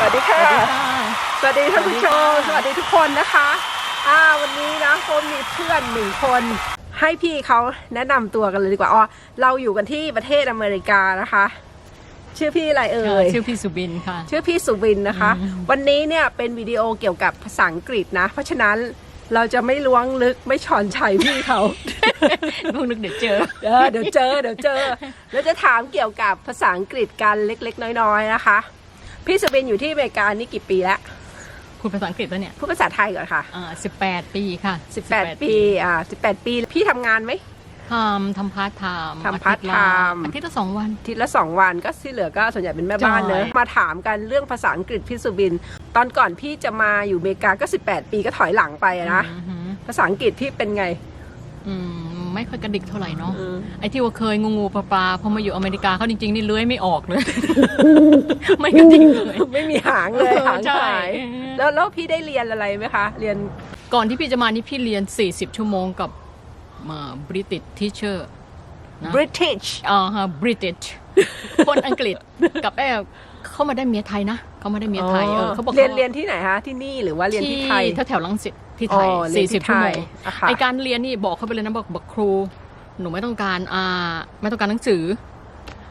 สวัสดีค่ะสวัสดีค่ะ สวัสดีท่านผู้ชม สวัสดีทุกคนนะคะ อ่าวันนี้นะโฟมมีเพื่อนหนึ่งคน ให้พี่เขาแนะนำตัวกันเลยดีกว่า อ๋อ เราอยู่กันที่ประเทศอเมริกานะคะ ชื่อพี่อะไรเอ่ย ชื่อพี่สุบินค่ะ ชื่อพี่สุวินนะคะอืมวันนี้เนี่ยเป็นวิดีโอเกี่ยวกับภาษาอังกฤษนะ เพราะฉะนั้นเราจะไม่ล้วงลึกไม่ชอนชัยพี่เขาลูกนึกเดี๋ยวเจอเออเดี๋ยวเจอ เดี๋ยวเจอ แล้วจะถามเกี่ยวกับภาษาอังกฤษกันเล็ก ๆ น้อย ๆ นะคะ พี่สุบินอยู่ที่อเมริกานี่กี่ปีแล้วคุณภาษาอังกฤษแล้วเนี่ยพูดภาษาไทยก่อนค่ะอ่าสิบแปดปีค่ะ18 ปีอ่า18 ปีพี่ทำงานไหมทำทำพาร์ทไทม์ทำพาร์ทไทม์อาทิตย์ละสองวันอาทิตย์ละสองวันก็ที่เหลือก็ส่วนใหญ่เป็นแม่บ้านใช่เนอะมาถามกันเรื่องภาษาอังกฤษพี่สุบิน ตอนก่อนพี่จะมาอยู่อเมริกาก็ 18 ปีก็ถอยหลังไปอะนะอือหือภาษาอังกฤษพี่เป็นไง อืม ไม่ค่อยกระดิกเท่าไหร่เนาะอืมไอ้ที่ว่าเคยงูงูปลาปลาพอมาอยู่อเมริกาเขาจริงๆนี่เลื้อยไม่ออกเลย ไม่กระดิกเลยไม่มีหางเลยหางใช่หายแล้วแล้วพี่ได้เรียนอะไรไหมคะ เรียนก่อนที่พี่จะมานี่พี่เรียน 40 ชั่วโมงกับมาบริติชทีเชอร์นะ British อ่าฮะบริติชคนอังกฤษกับแอบเขามาได้เมียไทยนะเขามาได้เมียไทยเออเขาบอกเรียนขาเรียนที่ไหนคะที่นี่หรือว่าเรียนที่ไทยแถวแถวๆลังสิต ที่ไทยอ๋อเรียนที่สี่สิบชั่วโมงไทยอะค่ะ ไอการเรียนนี่บอกเขาไปเลยนะบอกบอกครู หนูไม่ต้องการอ่าไม่ต้องการหนังสือ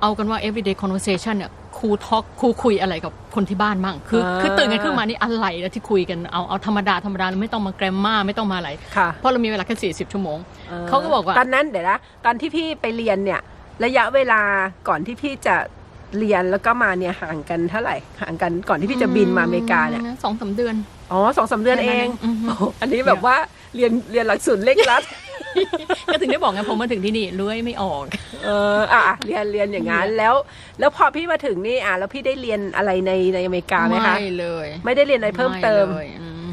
เอากันว่า everyday conversation เนี่ยครูทอกครูคุยอะไรกับคนที่บ้านมั่งคืออ่าคือตื่นกันขึ้นมานี่อะไรนะที่คุยกันเอาเอาธรรมดาธรรมดาไม่ต้องมาแกรมมาไม่ต้องมาอะไรค่ะ เพราะเรามีเวลาแค่สี่สิบชั่วโมง เขาก็บอกว่า ตอนนั้นเดี๋ยวนะตอนที่พี่ไปเรียนเนี่ย ระยะเวลาก่อนที่พี่จะ เรียนแล้วก็มาเนี่ยห่างกันเท่าไหร่ห่างกันก่อนที่พี่จะบินมาอเมริกาเนี่ยสองสามเดือนอ๋อสองสามเดือนเองอือฮึโอ้โหอันนี้แบบว่าเรียนเรียนหลักสูตรเร่งรัดก็ถึงได้บอกไงผมมาถึงที่นี่เลื้อยไม่ออกเอออะเรียนเรียนอย่างนั้นแล้ว แล้วพอพี่มาถึงนี่อะแล้วพี่ได้เรียนอะไรในในอเมริกาไหมคะไม่เลย ไม่ได้เรียนอะไรเพิ่มเติมไ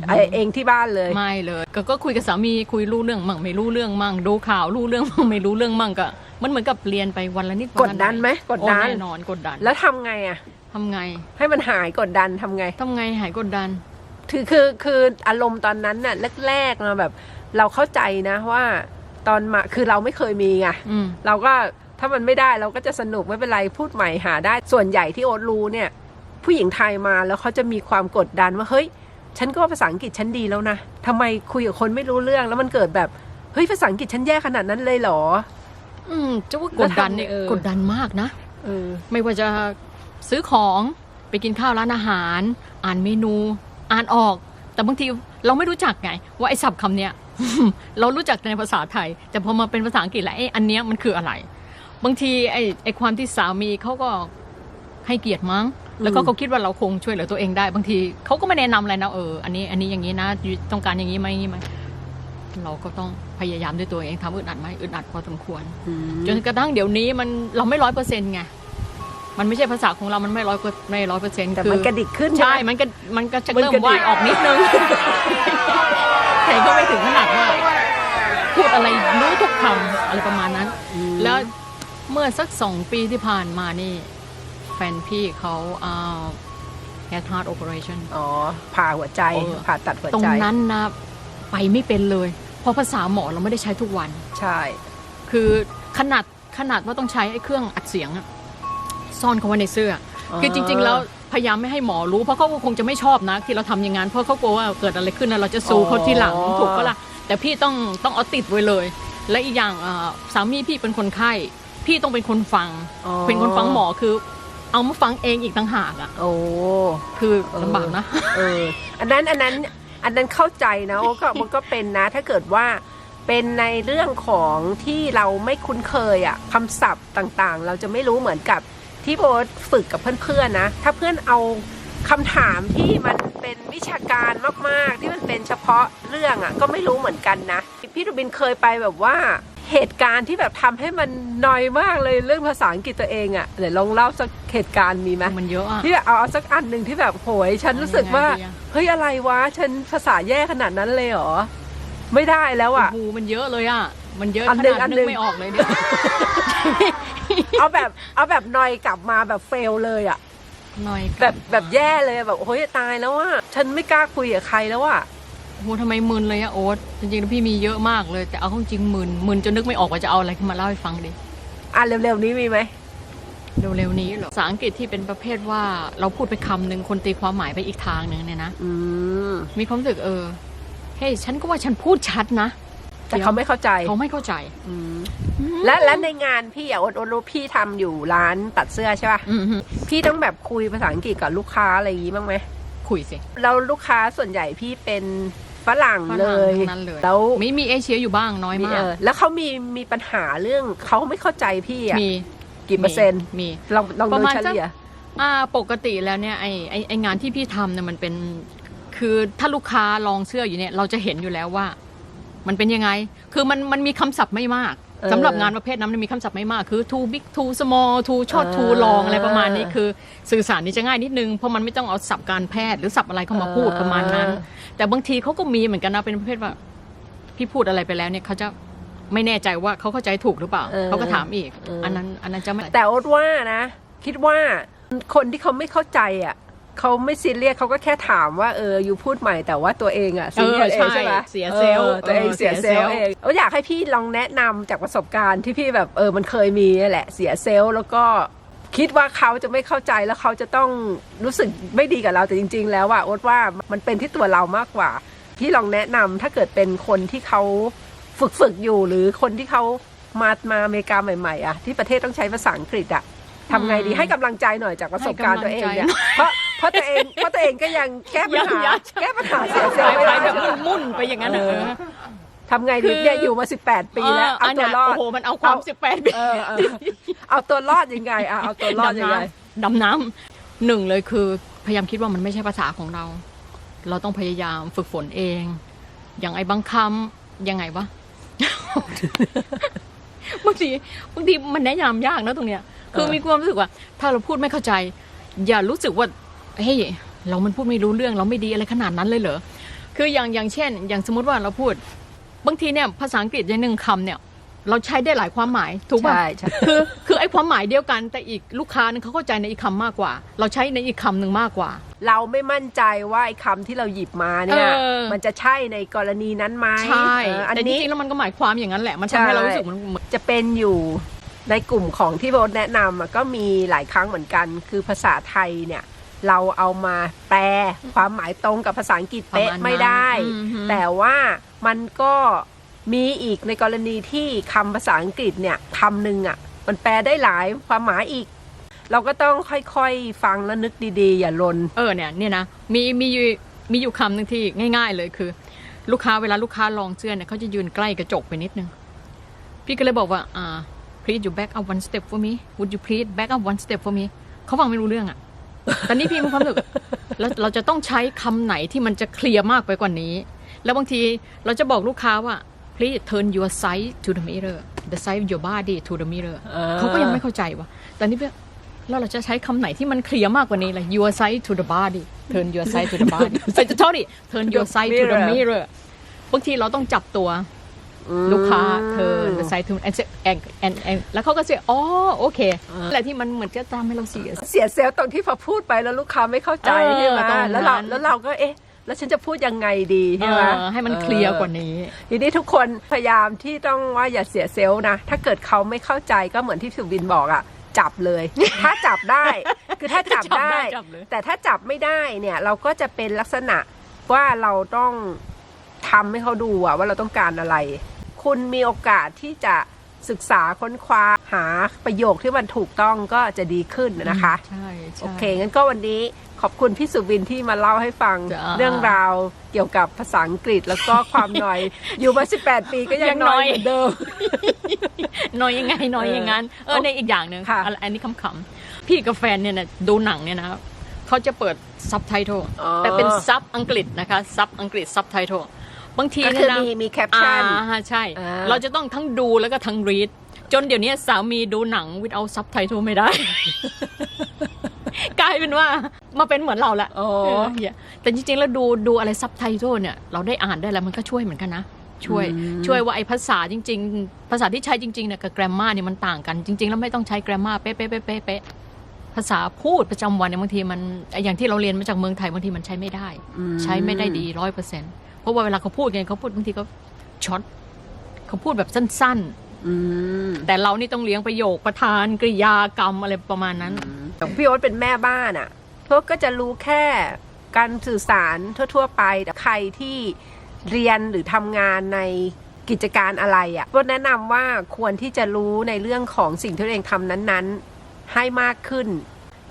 เลยอืมไอเองที่บ้านเลย ไม่เลย ก็ก็คุยกับสามีคุยรู้เรื่องมั่งไม่รู้เรื่องมั่งดูข่าวรู้เรื่องมั่งไม่รู้เรื่องมั่งก็มันเหมือนกับเรียนไปวันละนิดกวัดละดันไหมกดดันโอ้แน่นอนกดดัน แล้วทำไงอะทำไง ให้มันหายกดดันทำไงทำไงหายกดดันคือคือคืออารมณ์ตอนนั้นน่ะแรกๆมาแบบ เราเข้าใจนะว่าตอนมาคือเราไม่เคยมีไงอืมเราก็ถ้ามันไม่ได้เราก็จะสนุกไม่เป็นไรพูดใหม่หาได้ส่วนใหญ่ที่โอ๊ตรู้เนี่ย ผู้หญิงไทยมาแล้วเขาจะมีความกดดันว่าเฮ้ย ฉันก็ว่าภาษาอังกฤษฉันดีแล้วนะทำไมคุยกับคนไม่รู้เรื่องแล้วมันเกิดแบบเฮ้ยภาษาอังกฤษฉันแย่ขนาดนั้นเลยเหรอ อืมจะว่ากดดันเนี่ยแล้วทำไงเออกดดันมากนะเออไม่ว่าจะซื้อของไปกินข้าวร้านอาหาร อ่านเมนู อ่านออก แต่บางทีเราไม่รู้จักไง ว่าไอ้ศัพท์คำเนี้ยเรารู้จักแต่ในภาษาไทย แต่พอมาเป็นภาษาอังกฤษแล้วไอ้อันเนี้ยมันคืออะไร บางทีไอ้ไอ้ความที่สามีเขาก็ให้เกียรติมั้ง แล้วก็อืมเขาคิดว่าเราคงช่วยเหลือตัวเองได้บางทีเขาก็ไม่แนะนำอะไรนะเอออันนี้อันนี้อย่างนี้นะอยู่ต้องการอย่างนี้ไหมอย่างนี้ไหมเราก็ต้องพยายามด้วยตัวเองทำอึดอัดไหมอึดอัดพอสมควรอืมจนกระทั่งเดี๋ยวนี้มันเราไม่ร้อยเปอร์เซ็นต์ไงมันไม่ใช่ภาษาของเรามันไม่ร้อยไม่ร้อยเปอร์เซ็นต์แต่คือมันกระดิกขึ้นใช่ไหมมันก็มันก็จะมันเริ่มกระดิกว่ายออกนิดนึงแต่ก็ไม่ถึงขนาดว่าพูดอะไรรู้ทุกคำอะไรประมาณนั้นอืมแล้วเมื่อสักสองปีที่ผ่านมานี่ แฟนพี่เขาเอา heart heart operation อ๋อผ่าหัวใจเออผ่าตัดหัวตรงใจนั้นนะไปไม่เป็นเลย เพราะภาษาหมอเราไม่ได้ใช้ทุกวัน ใช่ คือขนาดขนาดว่าต้องใช้ไอ้เครื่องอัดเสียงอะซ่อนเข้าไว้ในเสื้ออคือจริง ๆ แล้วพยายามไม่ให้หมอรู้เพราะเขาก็คงจะไม่ชอบนะ ที่เราทำอย่างนั้นเพราะเขากลัวว่าเกิดอะไรขึ้นแล้วเราจะสู้เขาที่หลังถูกปะล่ะแต่พี่ต้องต้องเอาติดไว้เลย และอีกอย่างอ่าสามีพี่เป็นคนไข้ พี่ต้องเป็นคนฟังอ๋อเป็นคนฟังหมอคือ เอามาฟังเองอีกต่างหากอะ โอ้คือเออลำบากนะ เออ อันนั้นอันนั้นอันนั้นเข้าใจนะโอ้ก็มันก็เป็นนะ ถ้าเกิดว่าเป็นในเรื่องของที่เราไม่คุ้นเคยอะคำศัพท์ต่างๆ เราจะไม่รู้เหมือนกับที่โบทฝึกกับเพื่อนๆนะ ถ้าเพื่อนเอาคำถามที่มันเป็นวิชาการมากๆ ที่มันเป็นเฉพาะเรื่องอะก็ไม่รู้เหมือนกันนะ พี่รูบินเคยไปแบบว่า เหตุการณ์ที่แบบทำให้มันนอยมากเลยเรื่องภาษาอังกฤษตัวเองอะเดี๋ยวลองเล่าสักเหตุการณ์มีไหมมันเยอะอะที่แบบเอาเอาสักอันหนึ่งที่แบบโหยฉันรู้สึกว่าเอายังไงดีอะเฮ้ยอะไรวะฉันภาษาแย่ขนาดนั้นเลยเหรอไม่ได้แล้วอะโอ้โหมันเยอะเลยอะมันเยอะอันขหนึ่งนาดอันนึหนึ่กงไม่ออกเลยเนี่ยเอาแบบเอาแบบนอยกลับมาแบบเฟลเลยอะหน่อยแบบแบบแย่เลยแบบโอ้ยตายแล้วอะฉันไม่กล้าคุยกับใครแล้วอะ โอ้โหทำไมมึนเลยอะโอ๊ตจริงๆแล้วพี่มีเยอะมากเลย แต่เอาเข้าจริงมึนมึนจนนึกไม่ออกว่าจะเอาอะไรขึ้นมาเล่าให้ฟังดิอะเร็วๆนี้มีไหมเร็วๆนี้เหรอภาษาอังกฤษที่เป็นประเภทว่าเราพูดไปคำหนึ่งคนตีความหมายไปอีกทางหนึ่งเนี่ยนะอืมมีความรู้สึกเออเฮ้ยฉันก็ว่าฉันพูดชัดนะแต่เขาไม่เข้าใจเขาไม่เข้าใจอืมและและในงานพี่อะโอดโอดรู้พี่ทำอยู่ร้านตัดเสื้อใช่ป่ะอืมฮึพี่ต้องแบบคุยภาษาอังกฤษกับลูกค้าอะไรอย่างงี้บ้างไหม คุยสิ แล้วลูกค้าส่วนใหญ่พี่เป็น ฝรั่งฝเลรั่งย ทั้งนั้นเลยแล้วมีมีเอเชียอยู่บ้างน้อยมากเออแล้วเขามีมีปัญหาเรื่องเขาไม่เข้าใจพี่อะมีกี่เปอร์เซ็นต์มี ลองลองประดูมาณเฉสัก ลี่ย อ่าปกติแล้วเนี่ยไอไอไองานที่พี่ทำเนี่ยมันเป็นคือถ้าลูกค้าลองเสื้ออยู่เนี่ยเราจะเห็นอยู่แล้วว่า มันเป็นยังไง คือมันมันมีคำศัพท์ไม่มากเออ สำหรับงานประเภทนั้นมันมีคำศัพท์ไม่มากคือ too big too small too short เออ too long อะไรประมาณนี้คือ สื่อสารนี่จะง่ายนิดนึง เพราะมันไม่ต้องเอาศัพท์การแพทย์หรือศัพท์อะไรเข้ามาพูดประมาณนั้น แต่บางทีเขาก็มีเหมือนกันนะเป็นประเภทว่าพี่พูดอะไรไปแล้วเนี่ยเขาจะไม่แน่ใจว่าเขาเข้าใจถูกหรือเปล่าเออเขาก็ถามอีกเอออัอันนั้นอันนั้นจะไม่แต่โอ๊ตว่านะ คิดว่าคนที่เขาไม่เข้าใจอะ เขาไม่ซีเรียสเขาก็แค่ถามว่าเอออยู่พูดใหม่แต่ว่าตัวเองอะซีเรียสเองใช่ไหมเสียเซลล์ออตัวเองเสียเซลล์เออเองโอ๊ตอยากให้พี่ลองแนะนำจากประสบการณ์ที่พี่แบบเออมันเคยมีนั่นแหละเสียเซลล์แล้วก็คิดว่าเขาจะไม่เข้าใจแล้วเขาจะต้องรู้สึกไม่ดีกับเราแต่จริง ๆ แล้วว่าโอ๊ตว่ามันเป็นที่ตัวเรามากกว่า พี่ลองแนะนำถ้าเกิดเป็นคนที่เขาฝึกฝึกๆอยู่หรือคนที่เขามามาอเมริกาใหม่ๆอะที่ประเทศต้องใช้ภาษาอังกฤษอะทำไงดีอืมให้กำลังใจหน่อยจากประสบการณ์ให้ตัวกำลังเองใจเนี่ยเพราะเพ ราะตัวเองเพราะตัวเองก็ยังแก้ปัญหายังแก้ปัญหาเสียเซลไปล์ไม่ไปได้แบบมุ่นๆไปอย่างนั้นเอเอออทำไงดีเนี่ยอยู่มา 18 ปีแล้ว เอานตัวเนี้ยรอด โอ้โห มันเอาความเอา สิบแปดปีเออเออเอาตัวรอดยังไงอะเอาตัวรอดยังไง ดำน้ำหนึ่งเลยคือ พยายามคิดว่ามันไม่ใช่ภาษาของเรา เราต้องพยายามฝึกฝนเอง อย่างไอ้บางคำยังไงวะ บางทีบางทีมันแนะนำยากนะตรงเนี้ย คือเออ มีความรู้สึกว่า ถ้าเราพูดไม่เข้าใจ อย่ารู้สึกว่า เฮ้ยเรามันพูดไม่รู้เรื่องเราไม่ดีอะไรขนาดนั้นเลยเหรอคืออย่างอย่างเช่น อย่างสมมติว่าเราพูด บางทีเนี่ยภาษาอังกฤษในหนึ่งคำเนี่ย เราใช้ได้หลายความหมายถูกป่ะใช่ใช่คือคือไอ้ความหมายเดียวกัน แต่อีกลูกค้านึงเขาเข้าใจในอีกคำมากกว่า เราใช้ในอีกคำหนึ่งมากกว่า เราไม่มั่นใจว่าไอ้คำที่เราหยิบมาเนี่ยเออมันจะใช่ในกรณีนั้นไหมใช่เอออันแต่จนี้ริงๆแล้วมันก็หมายความอย่างนั้นแหละมันทำให้เรารู้สึกมันเหมือนจะเป็นอยู่ในกลุ่มของที่โบทแนะนำอะก็มีหลายครั้งเหมือนกัน คือภาษาไทยเนี่ย เราเอามาแปลความหมายตรงกับภาษาอังกฤษเป๊ะไม่ได้อืมฮึแต่ว่ามันก็มีอีกในกรณีที่คำภาษาอังกฤษเนี่ยคำหนึ่งอะ มันแปลได้หลายความหมายอีก เราก็ต้องค่อยๆฟังแล้วนึกดีๆ อย่าลน เออเนี่ยเนี่ยนะมีมีอยู่มีอยู่คำหนึ่งที่ง่าย ๆ เลยคือ ลูกค้าเวลาลูกค้าลองเสื้อเนี่ยเขาจะยืนใกล้กระจกไปนิดนึง พี่ก็เลยบอกว่าอ่า please you back up one step for me would you please back up one step for me เขาฟังไม่รู้เรื่องอะ แต่นี่พี่มีความรู้สึกแล้วเราจะต้องใช้คำไหนที่มันจะเคลียร์มากไปกว่านี้ แล้วบางทีเราจะบอกลูกค้าว่า please turn your side to the mirror the side of your body to the mirror เออเขาก็ยังไม่เข้าใจว่ะแต่นี่พี่แล้วเราจะใช้คำไหนที่มันเคลียร์มากกว่านี้ล่ะ your side to the body turn your side to the body ใส่จะ sorry turn your side to the mirror บางทีเราต้องจับตัว ลูกค้าเธอ the side to and say- and and and แล้วเขาก็เสียอ๋อโอเคอะไรที่มันเหมือนจะตามให้เราเสียเสียเซลล์ตรงที่พอพูดไปแล้วลูกค้าไม่เข้าใจเออใช่ไหมตรงนั้นแล้วเราแล้วเราก็เอ๊ะแล้วฉันจะพูดยังไงดีใช่ไหมเออให้มันเคลียร์กว่านี้ ทีนี้ทุกคนพยายามที่ต้องว่าอย่าเสียเซลล์นะ ถ้าเกิดเขาไม่เข้าใจก็เหมือนที่สุวินบอกอะจับเลย ถ้าจับได้คือถ้าจับจับได้ได้จับเลยแต่ถ้าจับไม่ได้เนี่ยเราก็จะเป็นลักษณะว่าเราต้องทำให้เขาดูอะว่าเราต้องการอะไร คุณมีโอกาสที่จะศึกษาค้นคว้าหาประโยคที่มันถูกต้องก็จะดีขึ้นนะคะ ใช่ใช่โอเค งั้นก็วันนี้ขอบคุณพี่สุวินที่มาเล่าให้ฟังจ้ะเรื่องราวเกี่ยวกับภาษาอังกฤษแล้วก็ความหน่อย อยู่มา 18 ปีก็ยัยังงน้อยน้อยเหมือนเดิมน้อยยังไงน้อยอย่างนั้น เออในอีกอย่างหนึ่งค่ะอันนี้คำๆพี่กับแฟนเนี่ยนะดูหนังเนี่ยนะเขาจะเปิดซับไตเติลอ๋อแต่เป็นซับอังกฤษนะคะซับอังกฤษซับไตเติล บางทีก็เนี่คืยอนะมีมีแคปอ่าชั่นฮะใช่ อ่า เราจะต้องทั้งดูแล้วก็ทั้งรีดจนเดี๋ยวนี้สามีดูหนัง without subtitle ไม่ได้ กลายเป็นว่ามาเป็นเหมือนเราละโอ้เออเหี้ยแต่จริงๆ แล้วดูดูอะไรซับไตเติลเนี่ย เราได้อ่านได้แล้วมันก็ช่วยเหมือนกันนะ ช่วยอืมช่วยว่าไอ้ภาษาจริง ๆ ภาษาที่ใช้จริงๆเนี่ยกับแกรมมาเนี่ยมันต่างกันจริง ๆ แล้วไม่ต้องใช้แกรมมาเป๊ะเป๊ะเป๊ะเป๊ะเป๊ะภาษาพูดประจำวันเนี่ยบางทีมันอย่างที่เราเรียนมาจากเมืองไทยบางทีมันใช้ไม่ได้อืมใช้ไม่ได้ดีร้อยเปอร์เซ็นต์ เพราะว่าเวลาเขาพูดกันเขาพูดบางทีก็ช็อตเขาพูดแบบสั้นอืมแต่เรานี่ต้องเลี้ยงประโยคประธานกริยากรรมอะไรประมาณนั้นอย่างพี่โอ๊ตเป็นแม่บ้านอะพวกก็จะรู้แค่การสื่อสารทั่ว ๆ ไปแต่ใครที่เรียนหรือทำงานในกิจการอะไรอะก็แนะนำว่าควรที่จะรู้ในเรื่องของสิ่งที่ตัวเองทำนั้นๆ ให้มากขึ้น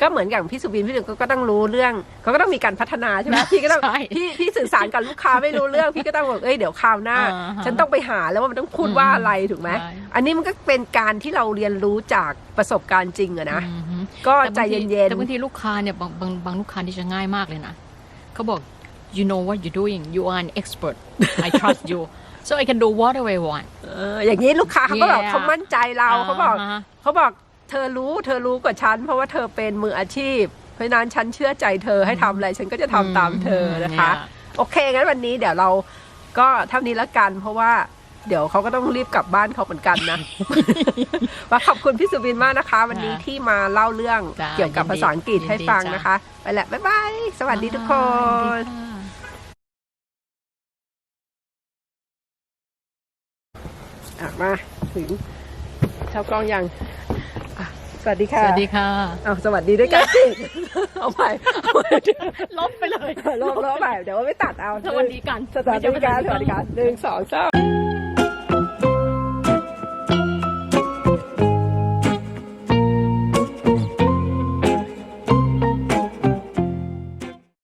ก็เหมือนอย่างพี่สุบินพี่ถึงก็ต้องรู้เรื่องเขาก็ต้องมีการพัฒนาใช่ไหมพี่ก็ต้องใช่พี่พี่สื่อสารกับลูกค้าไม่รู้เรื่อง พี่ก็ต้องบอกเอ้ยเดี๋ยวคราวหน้าอ่าฮะฉันต้องไปหาแล้วว่ามันต้องพูดว่าอะไรถูกไหมใช่อันนี้มันก็เป็นการที่เราเรียนรู้จากประสบการณ์จริงอะนะอือฮึก็ใจแต่บางทีเย็นแต่บางทีลูกค้าเนี่ยบางบางบางลูกค้าที่จะง่ายมากเลยนะเขาบอก you know what you're doing you are an expert I trust you so I can do whatever I want ๆเอออย่างนี้ลูกค้าเขาก็แบบ Yeah เขามั่นใจเราเขาบอกอ่าฮะเขาบอก เธอรู้เธอรู้กว่าฉัน เพราะว่าเธอเป็นมืออาชีพ เพราะฉะนั้นฉันเชื่อใจเธอให้ทำอะไรฉันก็จะทำตามเธอนะคะ โอเคงั้นวันนี้เดี๋ยวเราก็เท่านี้ละกัน เพราะว่าเดี๋ยวเขาก็ต้องรีบกลับบ้านเขาเหมือนกันนะว่าขอบคุณพี่สุบินมากนะคะ วันนี้ที่มาเล่าเรื่องจ้ะเกี่ยวกับภาษาอังกฤษยินดีให้ฟังจ้ะนะคะ ไปแล้วบ๊ายบาย สวัสดีทุกคนสวัสดีค่ะอะมาถึงเช่ากล้องยังอะ สวัสดีค่ะสวัสดีค่ะเอาสวัสดีด้วยกันสิเอาใหม่เอาใหม่ลบไปเลยลบลบใหม่เดี๋ยวว่าไม่ตัดเอาสวัสดีกันสวัสดีกันสวัสดีกันหนึ่งสองสาม